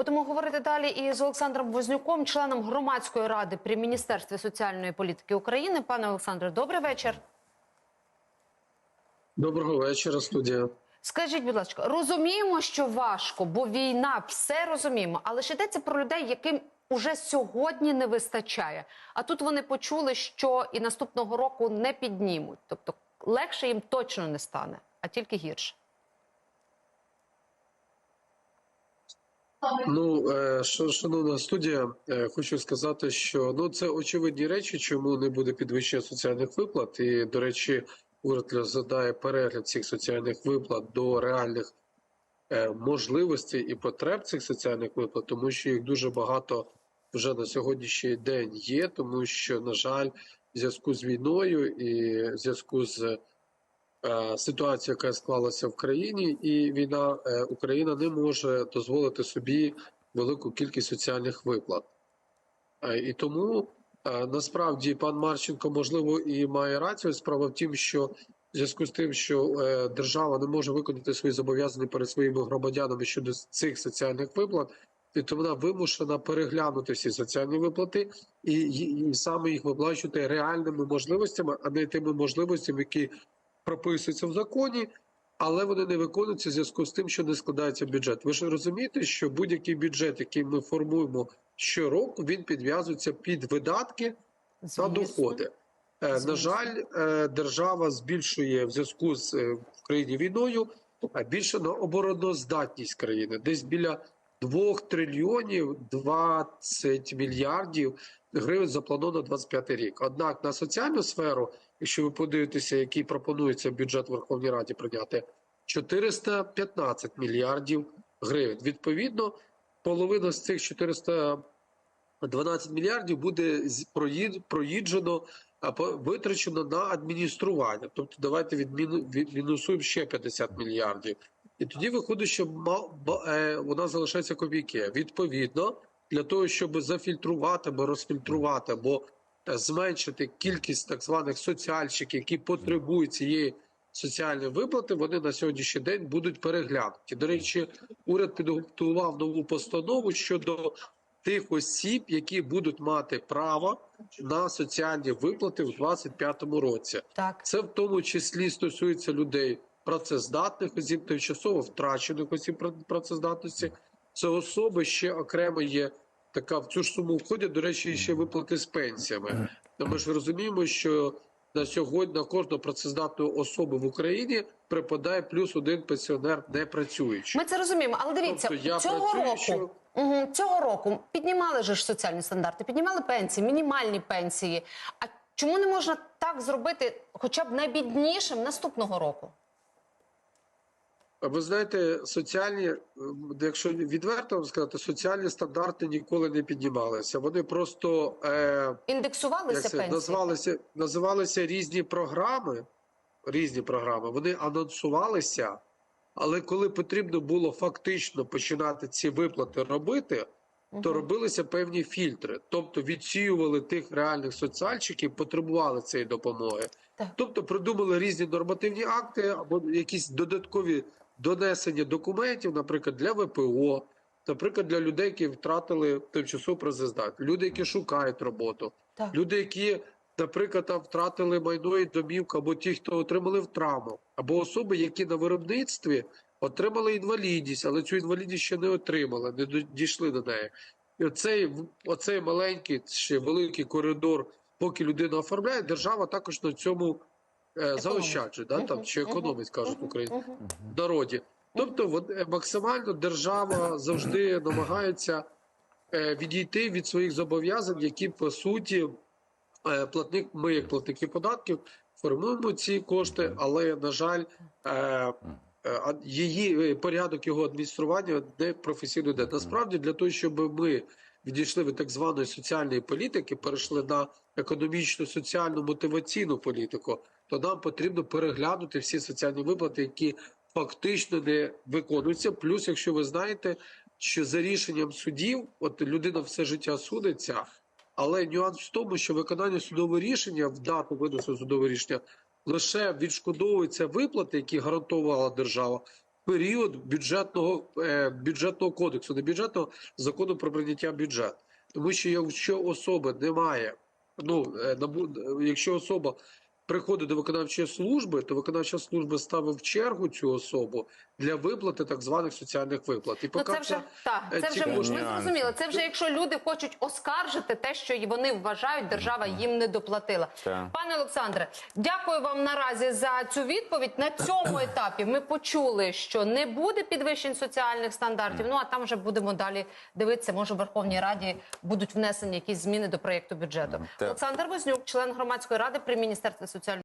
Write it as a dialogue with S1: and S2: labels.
S1: Будемо говорити далі із Олександром Вознюком, членом громадської ради при міністерстві соціальної політики України. Пане Олександре, добрий вечір.
S2: Доброго вечора, студія.
S1: Скажіть, будь ласка, розуміємо, що важко, бо війна, все розуміємо, але ж йдеться про людей, яким уже сьогодні не вистачає. А тут вони почули, що і наступного року не піднімуть. Тобто легше їм точно не стане, а тільки гірше.
S2: Ну, е, шановна студія, е, хочу сказати, що ну це очевидні речі, чому не буде підвищення соціальних виплат. І, до речі, уряд розглядає перегляд цих соціальних виплат до реальних е, можливостей і потреб цих соціальних виплат, тому що їх дуже багато вже на сьогоднішній день є, тому що, на жаль, в зв'язку з війною і в зв'язку з е, ситуацією, яка склалася в країні, і війна е, Україна не може дозволити собі велику кількість соціальних виплат. Е, І тому насправді пан Марченко можливо і має рацію. Справа в тім, що в зв'язку з тим, що держава не може виконати свої зобов'язання перед своїми громадянами щодо цих соціальних виплат, і то вона вимушена переглянути всі соціальні виплати і, і, і саме їх виплачувати реальними можливостями, а не тими можливостями, які прописуються в законі, але вони не виконуються в зв'язку з тим, що не складається бюджет. Ви ж розумієте, що будь-який бюджет, який ми формуємо щороку, він підв'язується під видатки та доходи. Е, На жаль, е, держава збільшує в зв'язку з е, в країні війною більше на обороноздатність країни, десь біля 2 трильйонів 20 мільярдів гривень заплановано на 25 рік. Однак на соціальну сферу, якщо ви подивитеся, який пропонується бюджет Верховній Раді прийняти, 415 мільярдів гривень. Відповідно, половина з цих 412 мільярдів буде проїджено витрачено на адміністрування. Тобто давайте відміну, відмінусуємо ще 50 мільярдів. І тоді виходить, що ба- е, у нас залишається копійки. Відповідно, для того, щоб зафільтрувати або розфільтрувати, або е, зменшити кількість так званих соціальщиків, які потребують цієї соціальної виплати, вони на сьогоднішній день будуть переглянуті. До речі, уряд підготував нову постанову щодо тих осіб, які будуть мати право на соціальні виплати в 2025 році.
S1: Так.
S2: Це в тому числі стосується людей працездатних осіб, тимчасово втрачених осіб пра- працездатності. Це особи ще окремо є така в цю ж суму входять, до речі, ще виплати з пенсіями. Ми ж розуміємо, що на сьогодні на кожну працездатну особу в Україні припадає плюс один пенсіонер не працюючий.
S1: Ми це розуміємо, але дивіться,
S2: Тобто я
S1: цього
S2: працюю,
S1: року
S2: що-
S1: угу, цього року піднімали же ж соціальні стандарти, піднімали пенсії, мінімальні пенсії. А чому не можна так зробити, хоча б найбіднішим наступного року?
S2: Ви знаєте, соціальні, е, якщо відверто вам сказати, соціальні стандарти ніколи не піднімалися. Вони просто е,
S1: Індексувалися
S2: це,
S1: пенсії?
S2: назвалися, називалися різні програми. Різні програми. Вони анонсувалися, але коли потрібно було фактично починати ці виплати робити, то робилися певні фільтри. Тобто відсіювали тих реальних соціальщиків, потребували цієї допомоги.
S1: Так.
S2: Тобто придумали різні нормативні акти або якісь додаткові донесення документів, наприклад, для ВПО, наприклад, для людей, які втратили тимчасову працездатність, люди, які шукають роботу,
S1: Так.
S2: люди, які, наприклад, там втратили майно і домівку, або ті, хто отримали в травму, або особи, які на виробництві отримали інвалідність, але цю інвалідність ще не отримали, не дійшли до неї. І оцей, оцей маленький ще великий коридор, поки людина оформляє, держава також на цьому е, заощаджує, да, там, чи економить, кажуть в Україні народі. Тобто е, максимально держава завжди намагається е, відійти від своїх зобов'язань, які по суті платник, ми, як платники податків, формуємо ці кошти, але на жаль, її порядок його адміністрування не професійно йде. Насправді, для того, щоб ми відійшли від так званої соціальної політики, перейшли на економічну, соціальну мотиваційну політику, то нам потрібно переглянути всі соціальні виплати, які фактично не виконуються. Плюс, якщо ви знаєте, що за рішенням судів, от людина все життя судиться, але нюанс в тому, що виконання судового рішення в дату винесу судового рішення лише відшкодовуються виплати, які гарантувала держава. період бюджетного е, бюджетного кодексу, не бюджетного закону про прийняття бюджету. Тому що якщо особи немає, ну е, якщо особа приходить до виконавчої служби, то виконавча служба ставить в чергу цю особу для виплати так званих соціальних виплат. І
S1: Ну, це вже
S2: е,
S1: це вже ми зрозуміли. Це вже якщо люди хочуть оскаржити те, що й вони вважають, держава їм не доплатила.
S3: Так.
S1: Пане Олександре, дякую вам наразі за цю відповідь. На цьому етапі ми почули, що не буде підвищень соціальних стандартів. Ну а там вже будемо далі дивитися. Може, в Верховній Раді будуть внесені якісь зміни до проєкту бюджету.
S3: Так.
S1: Олександр Вознюк, член громадської ради при міністерстві соціальної.